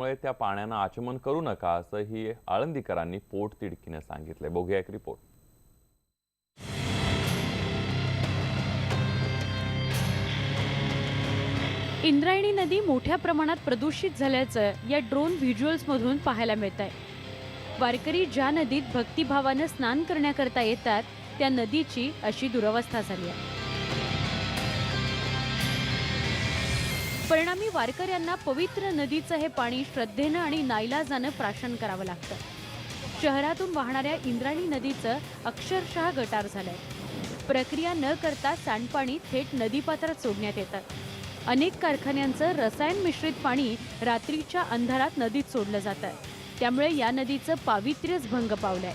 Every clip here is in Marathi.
त्यामुळे त्या पाण्यानं आचमन करू नका असंही आळंदीकरांनी पोटतिडकीनं सांगितलंय. बघूया एक रिपोर्ट इंद्रायणी नदी मोठ्या प्रमाणात प्रदूषित झाल्याचं या ड्रोन व्हिज्युअल्समधून पाहायला मिळत आहे वारकरी ज्या नदीत भक्तिभावानं स्नान करण्याकरता येतात त्या नदीची अशी दुरवस्था झाली आहे. परिणामी वारकऱ्यांना पवित्र नदीचं हे पाणी श्रद्धेनं आणि नाईलाजानं प्राशन करावं लागतं. शहरातून वाहणाऱ्या इंद्राणी नदीचं अक्षरशः गटार झालंय. प्रक्रिया न करता सांडपाणी थेट नदीपात्रात सोडण्यात येतं. अनेक कारखान्यांचं रसायन मिश्रित पाणी रात्रीच्या अंधारात नदीत सोडलं जातं. त्यामुळे या नदीचं पावित्र्यच भंग पावलंय.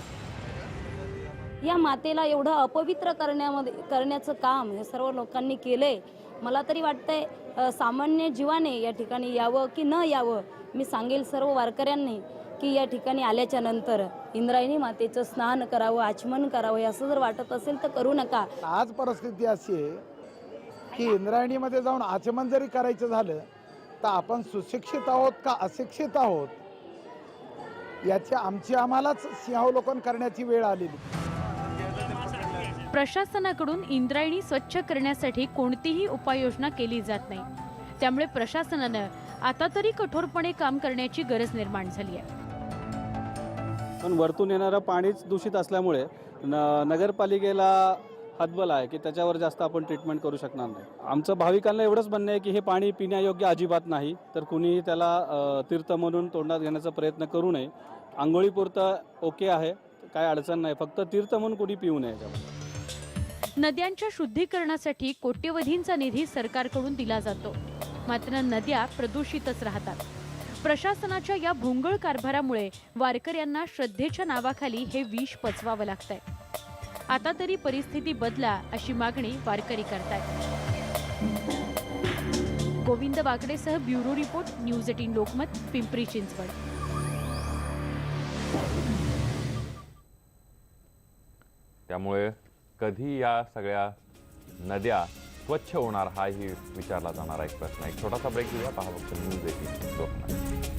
या मातेला एवढं अपवित्र करण्यामध्ये करण्याचं काम हे सर्व लोकांनी केलंय. मला तरी वाटतंय सामान्य जीवाने या ठिकाणी यावं की न यावं मी सांगेल सर्व वारकऱ्यांनी की या ठिकाणी आल्याच्यानंतर इंद्रायणी मातेचं स्नान करावं आचमन करावं असं जर वाटत असेल तर करू नका. आज परिस्थिती अशी आहे की इंद्रायणीमध्ये जाऊन आचमन जरी करायचं झालं तर आपण सुशिक्षित आहोत का अशिक्षित आहोत? याची आमची आम्हालाच सिंहावलोकन करण्याची वेळ आलेली. प्रशासनाकडून इंद्रायणी स्वच्छ करण्यासाठी कोणतीही उपाययोजना केली जात नाही. त्यामुळे प्रशासनानं आता तरी कठोरपणे काम करण्याची गरज निर्माण झाली आहे. पण वरतून येणारं पाणीच दूषित असल्यामुळे न नगरपालिकेला हातबल आहे की त्याच्यावर जास्त आपण ट्रीटमेंट करू शकणार नाही. आमचं भाविकांना एवढंच म्हणणं आहे की हे पाणी पिण्यायोग्य अजिबात नाही तर कुणीही त्याला तीर्थ म्हणून तोंडात घेण्याचा प्रयत्न करू नये. आंघोळीपुरतं ओके आहे काय अडचण नाही. फक्त तीर्थ म्हणून कुणी पिऊ नये याच्यामध्ये. नद्यांच्या शुद्धीकरणासाठी कोट्यवधींचा निधी सरकारकडून दिला जातो. मात्र नद्या प्रदूषितच राहतात. प्रशासनाच्या या भोंगळ कारभारामुळे वारकऱ्यांना श्रद्धेच्या नावाखाली हे विष पचवावं लागतंय. आता तरी परिस्थिती बदला अशी मागणी वारकरी करतायत. Govind वाकडेसह bureau report news eighteen Lokmat Pimpri Chinchwad. त्यामुळे कधी या सगळ्या नद्या स्वच्छ होणार हाही विचारला जाणारा एक प्रश्न एक छोटासा ब्रेक घेऊया. पहा फक्त न्यूज एटीन